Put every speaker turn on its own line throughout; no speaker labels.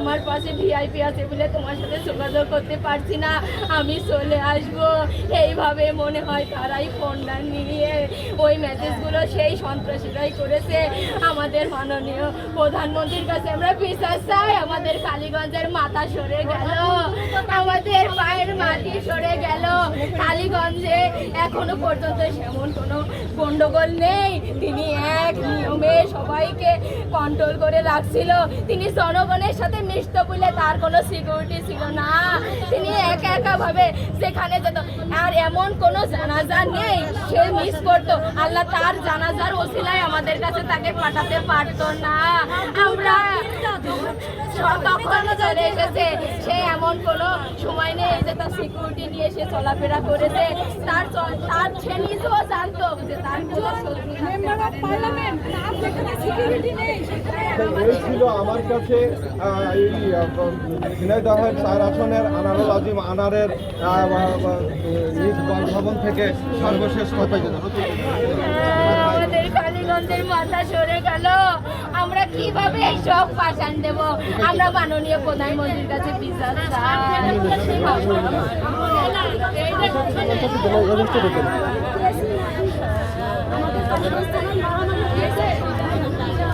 আমার পাশে ভিআইপি আছে বলে তোমার সাথে যোগাযোগ করতে পারছি না। আমি চলে আসব। এইভাবে মনে হয় তারাই ফোনটা নিয়ে ওই মেসেজগুলো সেই সন্ত্রাসীরাই করেছে। আমাদের মাননীয় প্রধানমন্ত্রীর কাছে আমরা বিশ্বাস চাই, আমাদের কালীগঞ্জের মাথা সরে গেল। আমাদের পায়ের মাটি সরে গেল। কালীগঞ্জে এখনও পর্যন্ত সেমন কোনো গণ্ডগোল নেই। তিনি এক নিয়মে সবাইকে কন্ট্রোল করে রাখছিল। তিনি জনগণের সাথে মিশত বলে তার কোনো সিকিউরিটি ছিল না। তিনি একা একা ভাবে সেখানে যেত। আর এমন কোনো জানাজা নেই, সে মিস করতো। আল্লাহ তার জানাজার ওসিলায় আমাদের কাছে তাকে পাঠাতে পারতো না। আমরা চলে এসেছে, সে এমন কোনো সময় নেই যে তার সিকিউরিটি নিয়ে সে চলাফেরা করেছে। তার তার সে নিজেও জানতো যে তার।
এই ছিল আমার কাছে এই ঝিনাইদহের চার আসনের আনারুল আজিম আনারের নিজ বাসভবন থেকে সর্বশেষ কথা
আমাদের কালীগঞ্জের মাথা সরে গেল। আমরা কীভাবে এই সব পাঠান দেব? আমরা মাননীয় প্রধানমন্ত্রীর কাছে বিচার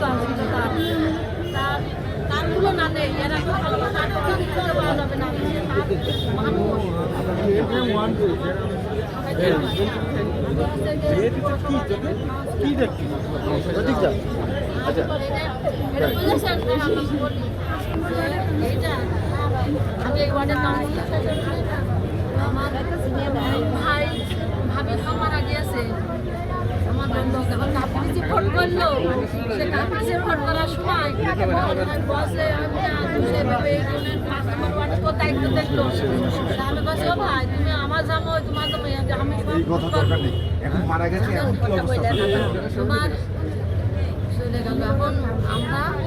জনপ্রিয়তা ছিল তার তার তার তুলনা নেই এরা খুব ভালো তার খুঁজে পাওয়া যাবে না মানুষ
কি দেখছি আচ্ছা
আমি এই ওয়ার্ডের নাম আমার ভাই ভাবি মারা গিয়েছে আমার বন্ধু যখন কাপুরিজি ফোন করল সে কাপুরিজি ফোন করার সময় বসে সেভাবে তো দায়িত্ব দেখল? আমি বলছি ও ভাই তুমি আমার জামো তোমার আমি
কি
তোমার চলে গেল।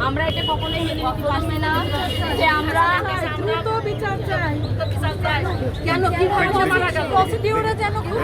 এখন
এটা কখনোই মেনে নিতে পারছি না যে আমরা
দ্রুত বিচার চাই। কেন কীভাবে মারা গেল প্রসিডিউরে যেন খুব